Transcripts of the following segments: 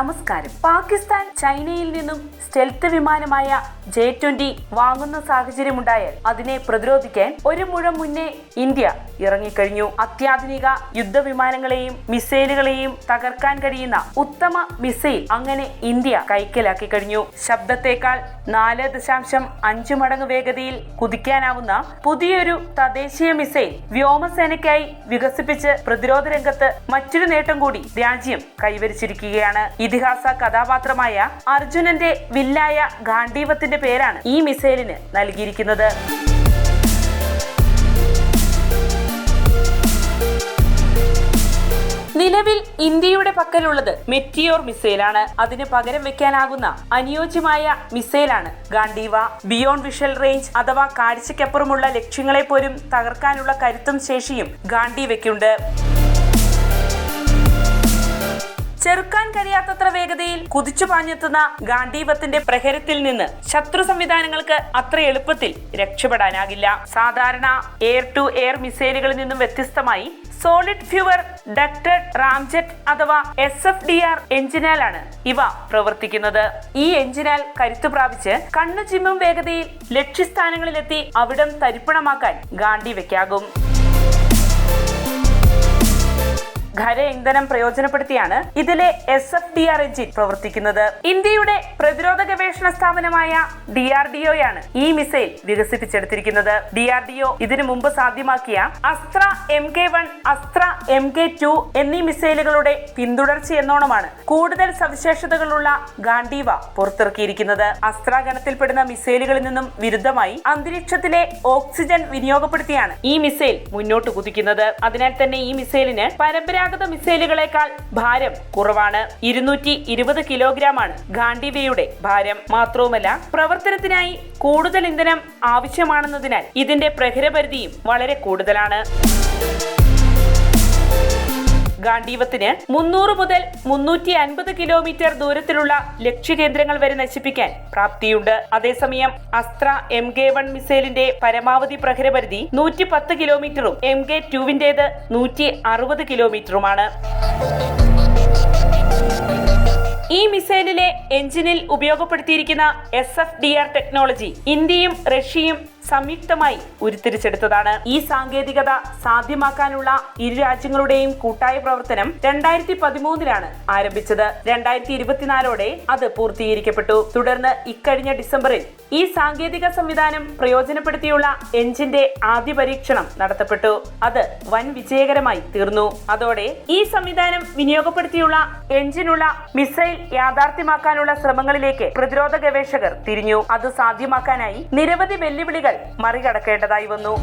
നമസ്കാരം. പാകിസ്ഥാൻ ചൈനയിൽ നിന്നും സ്റ്റെൽത്ത് വിമാനമായ ജെ ട്വന്റി വാങ്ങുന്ന സാഹചര്യമുണ്ടായാൽ അതിനെ പ്രതിരോധിക്കാൻ ഒരു മുഴം മുന്നേ ഇന്ത്യ ഇറങ്ങിക്കഴിഞ്ഞു. അത്യാധുനിക യുദ്ധവിമാനങ്ങളെയും മിസൈലുകളെയും തകർക്കാൻ കഴിയുന്ന ഉത്തമ മിസൈൽ അങ്ങനെ ഇന്ത്യ കൈക്കലാക്കി കഴിഞ്ഞു. ശബ്ദത്തേക്കാൾ നാല് ദശാംശം അഞ്ചു മടങ്ങ് വേഗതയിൽ കുതിക്കാനാവുന്ന പുതിയൊരു തദ്ദേശീയ മിസൈൽ വ്യോമസേനയ്ക്കായി വികസിപ്പിച്ച് പ്രതിരോധ രംഗത്ത് മറ്റൊരു നേട്ടം കൂടി രാജ്യം കൈവരിച്ചിരിക്കുകയാണ്. ഇതിഹാസ കഥാപാത്രമായ അർജുനന്റെ വില്ലായ ഗാന്ധീവത്തിന്റെ പേരാണ് ഈ മിസൈലിന് നൽകിയിരിക്കുന്നത്. നിലവിൽ ഇന്ത്യയുടെ പക്കലുള്ളത് മെറ്റിയോർ മിസൈലാണ്. അതിന് പകരം വെക്കാനാകുന്ന അനുയോജ്യമായ മിസൈലാണ് ഗാണ്ടീവ ബിയോണ്ട് വിഷൽ റേഞ്ച് അഥവാ കാഴ്ചയ്ക്കപ്പുറമുള്ള ലക്ഷ്യങ്ങളെ പോലും തകർക്കാനുള്ള കരുത്തും ശേഷിയും ഗാണ്ടീവയ്ക്കുണ്ട് ചെറുക്കാൻ കഴിയാത്തത്ര വേഗതയിൽ കുതിച്ചു പാഞ്ഞെത്തുന്ന ഗാന്ധീപത്തിന്റെ പ്രഹരത്തിൽ നിന്ന് ശത്രു സംവിധാനങ്ങൾക്ക് അത്ര എളുപ്പത്തിൽ രക്ഷപ്പെടാനാകില്ല. സാധാരണ എയർ ടു എയർ മിസൈലുകളിൽ നിന്നും വ്യത്യസ്തമായി സോളിഡ് ഫ്യൂവർ ഡക്റ്റഡ് റാംജെറ്റ് അഥവാ എസ് എഫ് ഡി ആർ എഞ്ചിനാലാണ് ഇവ പ്രവർത്തിക്കുന്നത്. ഈ എഞ്ചിനാൽ കരുത്തു പ്രാപിച്ച് കണ്ണു ചിമ്മും വേഗതയിൽ ലക്ഷ്യസ്ഥാനങ്ങളിലെത്തി അവിടം തരിപ്പണമാക്കാൻ ഗാന്ധീവയ്ക്കാകും ഖര ഇന്ധനം പ്രയോജനപ്പെടുത്തിയാണ് ഇതിലെ S F D R engine പ്രവർത്തിക്കുന്നത്. ഇന്ത്യയുടെ പ്രതിരോധ ഗവേഷണ സ്ഥാപനമായ ഡി ആർ ഡി ഒയാണ് ഈ മിസൈൽ വികസിപ്പിച്ചെടുത്തിരിക്കുന്നത്. ഡി ആർ ഡി ഒ ഇതിനു മുമ്പ് സാധ്യമാക്കിയ Astra M K one Astra M K two എന്നീ മിസൈലുകളുടെ പിന്തുടർച്ച എന്നോണമാണ് കൂടുതൽ സവിശേഷതകളുള്ള ഗാന്ധീവ പുറത്തിറക്കിയിരിക്കുന്നത്. അസ്ത്ര ഗണത്തിൽപ്പെടുന്ന മിസൈലുകളിൽ നിന്നും വിരുദ്ധമായി അന്തരീക്ഷത്തിലെ ഓക്സിജൻ വിനിയോഗപ്പെടുത്തിയാണ് ഈ മിസൈൽ മുന്നോട്ട് കുതിക്കുന്നത്. അതിനാൽ തന്നെ ഈ മിസൈലിന് പരമ്പരാഗത മിസൈലുകളെക്കാൾ ഭാരം കുറവാണ്. ഇരുന്നൂറ്റി ഇരുപത് കിലോഗ്രാം ആണ് ഗാന്ധിവയുടെ ഭാരം. മാത്രവുമല്ല പ്രവർത്തനത്തിനായി കൂടുതൽ ഇന്ധനം ആവശ്യമാണെന്നതിനാൽ ഇതിന്റെ പ്രഹരപരിധിയും വളരെ കൂടുതലാണ്. ഗാന്ധീവത്തിന് മുന്നൂറ് മുതൽ മുന്നൂറ്റി അൻപത് കിലോമീറ്റർ ദൂരത്തിലുള്ള ലക്ഷ്യകേന്ദ്രങ്ങൾ വരെ നശിപ്പിക്കാൻ പ്രാപ്തിയുണ്ട്. അതേസമയം അസ്ത്ര എം കെ വൺ മിസൈലിന്റെ പരമാവധി പ്രഹരപരിധി നൂറ്റി പത്ത് കിലോമീറ്ററും എം കെ ടുവിന്റേത് നൂറ്റി അറുപത് കിലോമീറ്ററുമാണ്. ഈ മിസൈലിലെ എഞ്ചിനിൽ ഉപയോഗപ്പെടുത്തിയിരിക്കുന്ന S F D R technology ഇന്ത്യയും റഷ്യയും സംയുക്തമായി ഉരുത്തിരിച്ചെടുത്തതാണ്. ഈ സാങ്കേതികത സാധ്യമാക്കാനുള്ള ഇരു രാജ്യങ്ങളുടെയും കൂട്ടായ പ്രവർത്തനം രണ്ടായിരത്തി പതിമൂന്നിലാണ് ആരംഭിച്ചത്. രണ്ടായിരത്തി ഇരുപത്തിനാലോടെ അത് പൂർത്തീകരിക്കപ്പെട്ടു. തുടർന്ന് ഇക്കഴിഞ്ഞ ഡിസംബറിൽ ഈ സാങ്കേതിക സംവിധാനം പ്രയോജനപ്പെടുത്തിയുള്ള എഞ്ചിന്റെ ആദ്യ പരീക്ഷണം നടത്തപ്പെട്ടു. അത് വൻ വിജയകരമായി തീർന്നു. അതോടെ ഈ സംവിധാനം വിനിയോഗപ്പെടുത്തിയുള്ള എഞ്ചിനുള്ള മിസൈൽ യാഥാർത്ഥ്യമാക്കാനുള്ള ശ്രമങ്ങളിലേക്ക് പ്രതിരോധ ഗവേഷകർ തിരിഞ്ഞു. അത് സാധ്യമാക്കാനായി നിരവധി വെല്ലുവിളികൾ മറികടക്കേണ്ടതായി വന്നു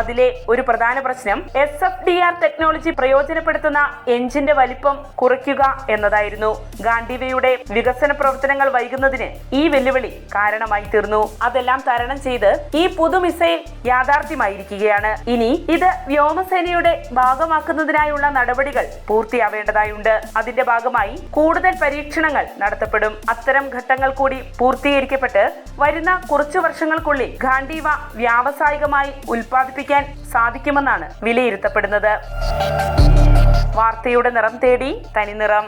അതിലെ ഒരു പ്രധാന പ്രശ്നം S F D R technology പ്രയോജനപ്പെടുത്തുന്ന എഞ്ചിന്റെ വലിപ്പം കുറയ്ക്കുക എന്നതായിരുന്നു. ഗാന്ധിവയുടെ വികസന പ്രവർത്തനങ്ങൾ വൈകുന്നതിന് ഈ വെല്ലുവിളി കാരണമായി തീർന്നു. അതെല്ലാം തരണം ചെയ്ത് ഈ പുതു മിസൈൽ യാഥാർത്ഥ്യമായിരിക്കുകയാണ്. ഇനി ഇത് വ്യോമസേനയുടെ ഭാഗമാക്കുന്നതിനായുള്ള നടപടികൾ പൂർത്തിയാവേണ്ടതായുണ്ട്. അതിന്റെ ഭാഗമായി കൂടുതൽ പരീക്ഷണങ്ങൾ നടത്തപ്പെടും. അത്തരം ഘട്ടങ്ങൾ കൂടി പൂർത്തീകരിക്കപ്പെട്ട് വരുന്ന കുറച്ചു വർഷങ്ങൾക്കുള്ളിൽ ഗാന്ധീവ വ്യാവസായികമായി ഉൽപ്പാദിപ്പിക്കാൻ സാധിക്കുമെന്നാണ് വിലയിരുത്തപ്പെടുന്നത്. വാർത്തയുടെ നിറം തേടി തനിനിറം